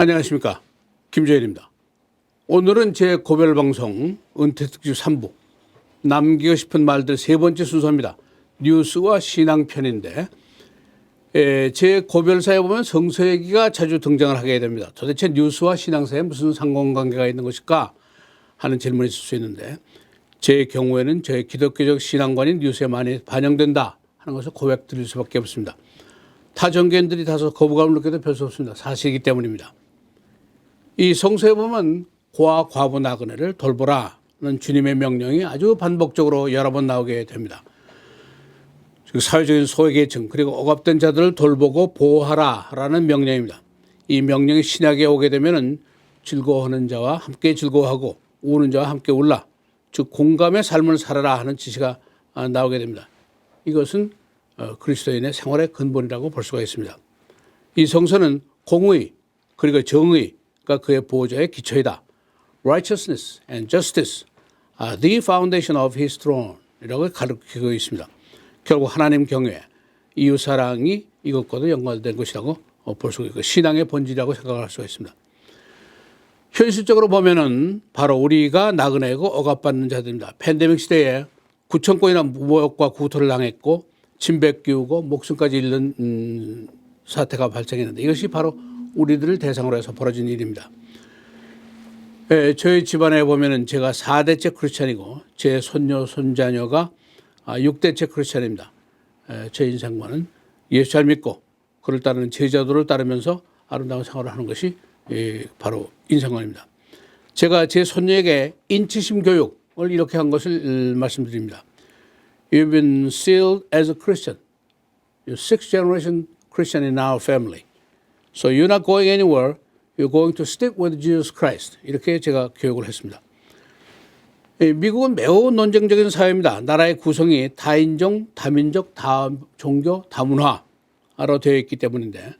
안녕하십니까. 김재일입니다. 오늘은 제 고별 방송 은퇴 특집 3부 남기고 싶은 말들 세 번째 순서입니다. 뉴스와 신앙 편인데 에, 제 고별사에 보면 성서 얘기가 자주 등장을 하게 됩니다. 도대체 뉴스와 신앙사에 무슨 상관관계가 있는 것일까 하는 질문이 있을 수 있는데 제 경우에는 저의 기독교적 신앙관이 뉴스에 많이 반영된다 하는 것을 고백드릴 수밖에 없습니다. 타 정견들이 다소 거부감을 느껴도 별 수 없습니다. 사실이기 때문입니다. 이 성서에 보면 고아 과부 나그네를 돌보라는 주님의 명령이 아주 반복적으로 여러 번 나오게 됩니다. 즉 사회적인 소외계층 그리고 억압된 자들을 돌보고 보호하라라는 명령입니다. 이 명령이 신약에 오게 되면은 즐거워하는 자와 함께 즐거워하고 우는 자와 함께 울라 즉 공감의 삶을 살아라 하는 지시가 아, 나오게 됩니다. 이것은 어, 그리스도인의 생활의 근본이라고 볼 수가 있습니다. 이 성서는 공의 그리고 정의 가 그의 보호자의 기초이다. Righteousness and justice are the foundation of his throne. 이라고 가르치고 있습니다. 결국 하나님 경외, 이웃 사랑이 이것과도 연관된 것이라고 어, 볼 수가 있고 신앙의 본질이라고 생각할 수가 있습니다. 현실적으로 보면은 바로 우리가 나그네고 억압받는 자들입니다. 팬데믹 시대에 9천 건이나 무역과 구토를 당했고 침뱉 끼우고 목숨까지 잃는 음, 사태가 발생했는데 이것이 바로 우리들을 대상으로 해서 벌어진 일입니다. 예, 저희 집안에 보면은 제가 4대째 크리스찬이고 제 손녀 손자녀가 아, 6대째 크리스찬입니다. 예, 제 인생관은 예수 잘 믿고 그를 따르는 제자도를 따르면서 아름다운 생활을 하는 것이 예, 바로 인생관입니다. 제가 제 손녀에게 인치심 교육을 이렇게 한 것을 음, 말씀드립니다. You've been sealed as a Christian. You're sixth generation Christian in our family. So you're not going anywhere. You're going to stick with Jesus Christ. 이렇게 제가 교육을 했습니다. 예, 미국은 매우 논쟁적인 사회입니다. 나라의 구성이 다인종, 다민족, 다종교, 다문화로 되어 있기 때문인데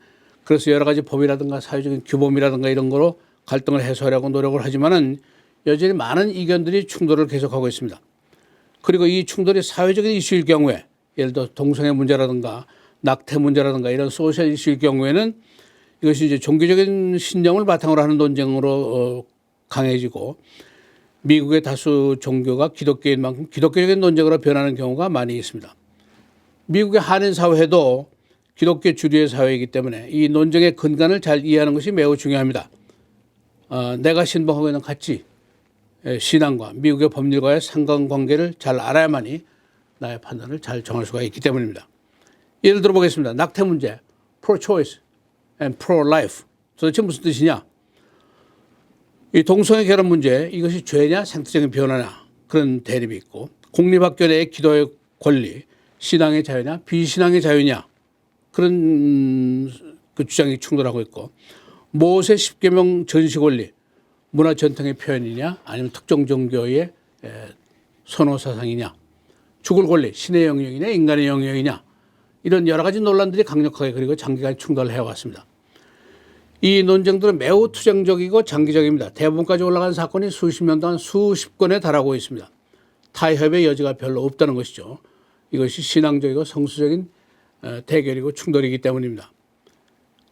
그래서 여러 가지 법이라든가 사회적인 규범이라든가 이런 거로 갈등을 해소하려고 노력을 하지만은 여전히 많은 이견들이 충돌을 계속하고 있습니다. 그리고 이 충돌이 사회적인 이슈일 경우에 예를 들어 동성애 문제라든가 낙태 문제라든가 이런 소셜 이슈일 경우에는 이것이 이제 종교적인 신념을 바탕으로 하는 논쟁으로 어, 강해지고 미국의 다수 종교가 기독교인 만큼 기독교적인 논쟁으로 변하는 경우가 많이 있습니다. 미국의 한인 사회도 기독교 주류의 사회이기 때문에 이 논쟁의 근간을 잘 이해하는 것이 매우 중요합니다. 어, 내가 신봉하고 있는 가치, 에, 신앙과 미국의 법률과의 상관관계를 잘 알아야만이 나의 판단을 잘 정할 수가 있기 때문입니다. 예를 들어 보겠습니다. 낙태 문제, pro-choice and pro-life. 도대체 무슨 뜻이냐? 이 동성애 결혼 문제 이것이 죄냐 생태적인 변화냐 그런 대립이 있고 공립학교 내의 기도의 권리 신앙의 자유냐 비신앙의 자유냐 그런 음, 그 주장이 충돌하고 있고 모세 십계명 전시 권리 문화 전통의 표현이냐 아니면 특정 종교의 에, 선호 사상이냐 죽을 권리 신의 영역이냐 인간의 영역이냐 이런 여러 가지 논란들이 강력하게 그리고 장기간 충돌을 해왔습니다. 이 논쟁들은 매우 투쟁적이고 장기적입니다. 대법원까지 올라간 사건이 수십 년 동안 수십 건에 달하고 있습니다. 타협의 여지가 별로 없다는 것이죠. 이것이 신앙적이고 성수적인 어, 대결이고 충돌이기 때문입니다.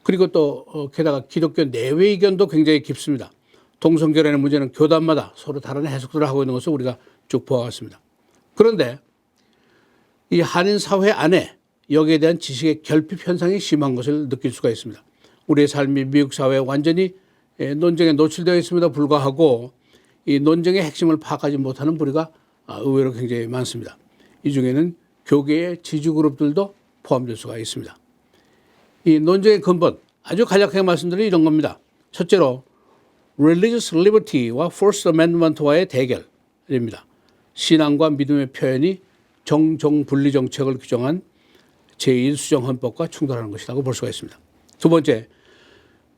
그리고 또 어, 게다가 기독교 내외 의견도 굉장히 깊습니다. 동성결혼의 문제는 교단마다 서로 다른 해석들을 하고 있는 것을 우리가 쭉 보아왔습니다. 그런데 이 한인 사회 안에 여기에 대한 지식의 결핍 현상이 심한 것을 느낄 수가 있습니다. 우리의 삶이 미국 사회에 완전히 예, 논쟁에 노출되어 있음에도 불구하고 이 논쟁의 핵심을 파악하지 못하는 부류가 아, 의외로 굉장히 많습니다. 이 중에는 교계의 지주 그룹들도 포함될 수가 있습니다. 이 논쟁의 근본 아주 간략하게 말씀드리면 이런 겁니다. 첫째로 religious liberty와 First Amendment와의 대결입니다. 신앙과 믿음의 표현이 정정 분리 정책을 규정한 제1수정 헌법과 충돌하는 것이라고 볼 수가 있습니다. 두 번째,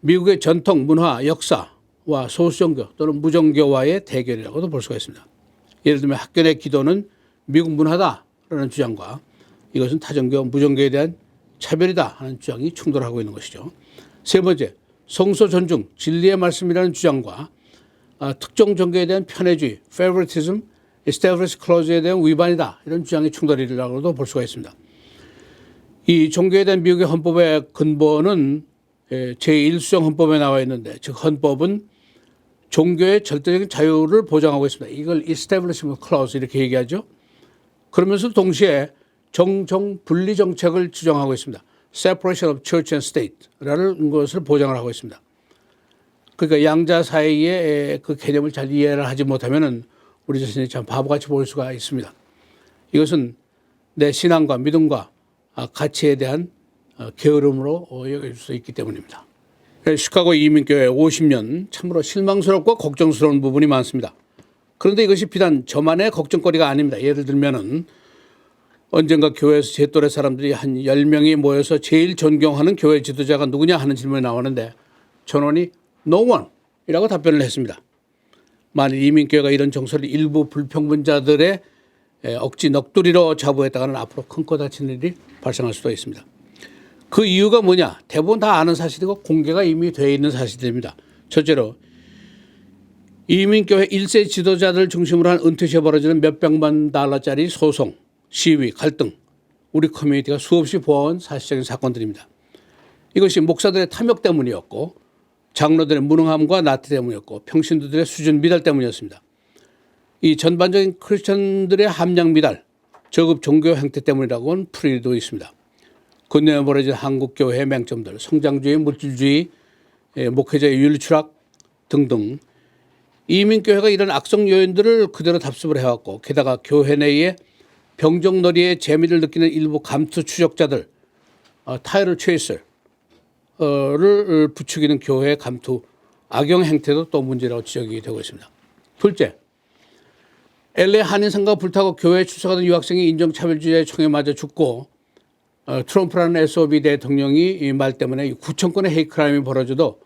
미국의 전통, 문화, 역사와 소수종교 또는 무종교와의 대결이라고도 볼 수가 있습니다. 예를 들면 학교 내 기도는 미국 문화다라는 주장과 이것은 타종교, 무종교에 대한 차별이다 하는 주장이 충돌하고 있는 것이죠. 세 번째, 성소 존중, 진리의 말씀이라는 주장과 아, 특정 종교에 대한 편애주의, favoritism, established clause에 대한 위반이다 이런 주장이 충돌이라고도 볼 수가 있습니다. 이 종교에 대한 미국의 헌법의 근본은 예, 제1수정 헌법에 나와 있는데 즉 헌법은 종교의 절대적인 자유를 보장하고 있습니다. 이걸 Establishment Clause 이렇게 얘기하죠. 그러면서 동시에 정정 분리 정책을 주장하고 있습니다. Separation of Church and State라는 것을 보장을 하고 있습니다. 그러니까 양자 사이의 그 개념을 잘 이해를 하지 못하면은 우리 자신이 참 바보같이 보일 수가 있습니다. 이것은 내 신앙과 믿음과 아, 가치에 대한 어, 게으름으로 어, 여길 수 있기 때문입니다. 예, 시카고 이민교회 50년 참으로 실망스럽고 걱정스러운 부분이 많습니다. 그런데 이것이 비단 저만의 걱정거리가 아닙니다. 예를 들면은 언젠가 교회에서 제 또래 사람들이 한 10명이 모여서 제일 존경하는 교회 지도자가 누구냐 하는 질문이 나오는데 전원이 no one 이라고 답변을 했습니다. 만일 이민교회가 이런 정서를 일부 불평분자들의 에, 억지 넋두리로 자부했다가는 앞으로 큰 코 다치는 일이 발생할 수도 있습니다. 그 이유가 뭐냐? 대부분 다 아는 사실이고 공개가 이미 되어 있는 사실들입니다. 첫째로 이민교회 1세 지도자들 중심으로 한 은퇴시에 벌어지는 몇백만 달러짜리 소송, 시위, 갈등, 우리 커뮤니티가 수없이 보아온 사실적인 사건들입니다. 이것이 목사들의 탐욕 때문이었고 장로들의 무능함과 나태 때문이었고 평신도들의 수준 미달 때문이었습니다. 이 전반적인 크리스천들의 함량 미달, 저급 종교 행태 때문이라고는 풀이도 있습니다. 근내에 벌어진 한국교회의 맹점들, 성장주의, 물질주의, 예, 목회자의 윤리 추락 등등 이민교회가 이런 악성 요인들을 그대로 답습을 해왔고 게다가 교회 내에 병정놀이의 재미를 느끼는 일부 감투 추적자들 어, 타이를 체이스를 부추기는 교회 감투 악용 행태도 또 문제라고 지적이 되고 있습니다. 둘째, LA 한인상가 불타고 교회에 출석하던 유학생이 인종차별주의에 총에 맞아 죽고 어, 트럼프라는 SOB 대통령이 이 말 때문에 9천 건의 헤이크라임이 벌어져도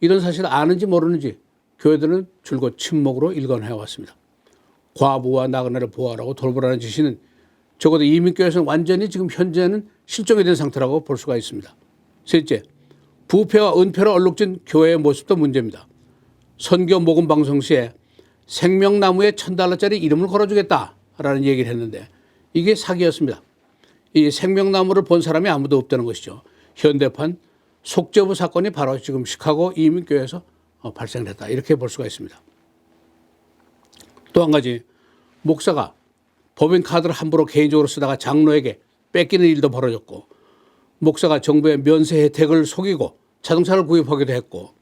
이런 사실 아는지 모르는지 교회들은 줄곧 침묵으로 일관해 왔습니다. 과부와 나그네를 보호하라고 돌보라는 지시는 적어도 이민교회에서는 완전히 지금 현재는 실종이 된 상태라고 볼 수가 있습니다. 셋째, 부패와 은폐로 얼룩진 교회의 모습도 문제입니다. 선교 모금 방송 시에 생명나무에 천 달러짜리 이름을 걸어주겠다라는 얘기를 했는데 이게 사기였습니다. 이 생명나무를 본 사람이 아무도 없다는 것이죠. 현대판 속죄부 사건이 바로 지금 시카고 이민교회에서 어, 발생했다 이렇게 볼 수가 있습니다. 또 한 가지 목사가 법인 카드를 함부로 개인적으로 쓰다가 장로에게 뺏기는 일도 벌어졌고 목사가 정부의 면세 혜택을 속이고 자동차를 구입하기도 했고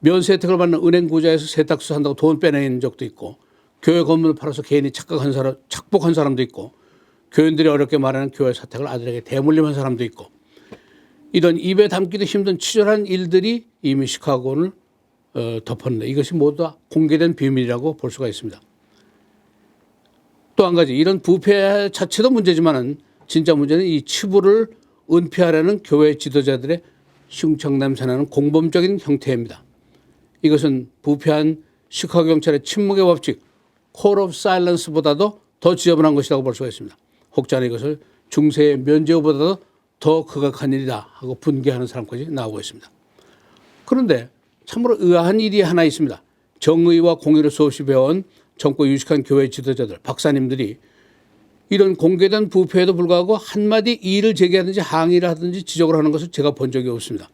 면세 혜택을 받는 은행 구좌에서 세탁소 산다고 돈 빼내는 적도 있고 교회 건물을 팔아서 개인이 착각한 사람, 착복한 사람도 있고 교인들이 어렵게 말하는 교회 사택을 아들에게 대물림한 사람도 있고 이런 입에 담기도 힘든 치졸한 일들이 이미 시카고를 어, 덮었는데 이것이 모두 다 공개된 비밀이라고 볼 수가 있습니다. 또 한 가지 이런 부패 자체도 문제지만은 진짜 문제는 이 치부를 은폐하려는 교회 지도자들의 흉청 냄새나는 공범적인 형태입니다. 이것은 부패한 시카고 경찰의 침묵의 법칙 콜 오브 사일런스보다도 더 지저분한 것이라고 볼 수가 있습니다. 혹자는 이것을 중세의 면제보다도 더 극악한 일이다 하고 분개하는 사람까지 나오고 있습니다. 그런데 참으로 의아한 일이 하나 있습니다. 정의와 공의를 수없이 배운 젊고 유식한 교회 지도자들, 박사님들이 이런 공개된 부패에도 불구하고 한마디 이의를 제기하든지 항의를 하든지 지적을 하는 것을 제가 본 적이 없습니다.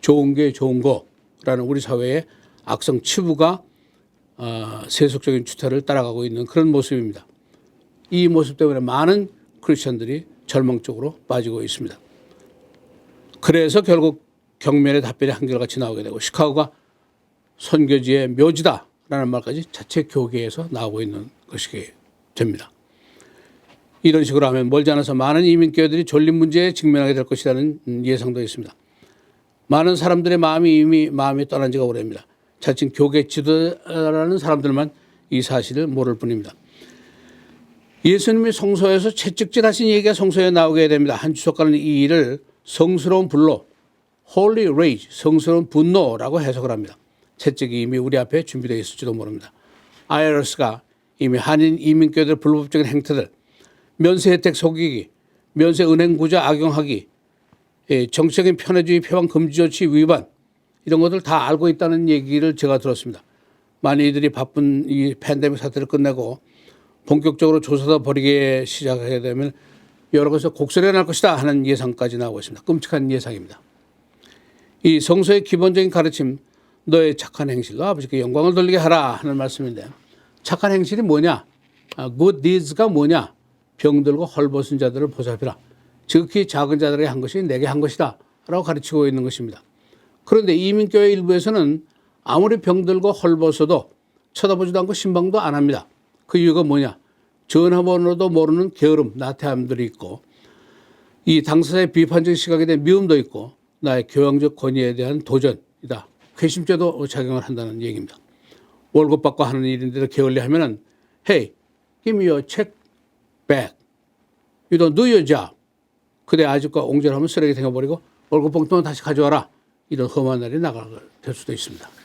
좋은 게 좋은 거라는 우리 사회의 악성 치부가 어, 세속적인 추태를 따라가고 있는 그런 모습입니다. 이 모습 때문에 많은 크리스천들이 절망적으로 빠지고 있습니다. 그래서 결국 경면의 답변이 한결같이 나오게 되고 시카고가 선교지의 묘지다라는 말까지 자체 교계에서 나오고 있는 것이 됩니다. 이런 식으로 하면 멀지 않아서 많은 이민교회들이 존립 문제에 직면하게 될 것이라는 예상도 있습니다. 많은 사람들의 마음이 이미 마음이 떠난 지가 오래입니다. 자칭 교계 지도라는 사람들만 이 사실을 모를 뿐입니다. 예수님이 성소에서 채찍질 하신 얘기가 성소에 나오게 됩니다. 한 주석가는 이 일을 성스러운 불로 Holy Rage, 성스러운 분노라고 해석을 합니다. 채찍이 이미 우리 앞에 준비되어 있을지도 모릅니다. IRS가 이미 한인 이민교들 불법적인 행태들, 면세 혜택 속이기, 면세 은행 구조 악용하기, 예, 정치적인 편의주의 표방 금지 조치 위반 이런 것들 다 알고 있다는 얘기를 제가 들었습니다. 만약 이들이 바쁜 이 팬데믹 사태를 끝내고 본격적으로 조사도 벌이게 시작하게 되면 여러 곳에서 곡소리가 날 것이다 하는 예상까지 나오고 있습니다. 끔찍한 예상입니다. 이 성서의 기본적인 가르침, 너의 착한 행실로 아버지께 영광을 돌리게 하라 하는 말씀인데 착한 행실이 뭐냐? 아, good deeds가 뭐냐? 병들고 헐벗은 자들을 보살피라. 지극히 작은 자들에게 한 것이 내게 한 것이다. 라고 가르치고 있는 것입니다. 그런데 이민교회 일부에서는 아무리 병들고 헐벗어도 쳐다보지도 않고 신방도 안 합니다. 그 이유가 뭐냐? 전화번호도 모르는 게으름, 나태함들이 있고 이 당사자의 비판적 시각에 대한 미움도 있고 나의 교양적 권위에 대한 도전이다. 괘씸죄도 작용을 한다는 얘기입니다. 월급 받고 하는 일인데도 게을리하면 은 Hey, give me your check back. You don't do your job. 그대 아직과 옹졸하면 쓰레기 생겨버리고 월급 봉투만 다시 가져와라. 이런 험한 날이 나갈 될 수도 있습니다.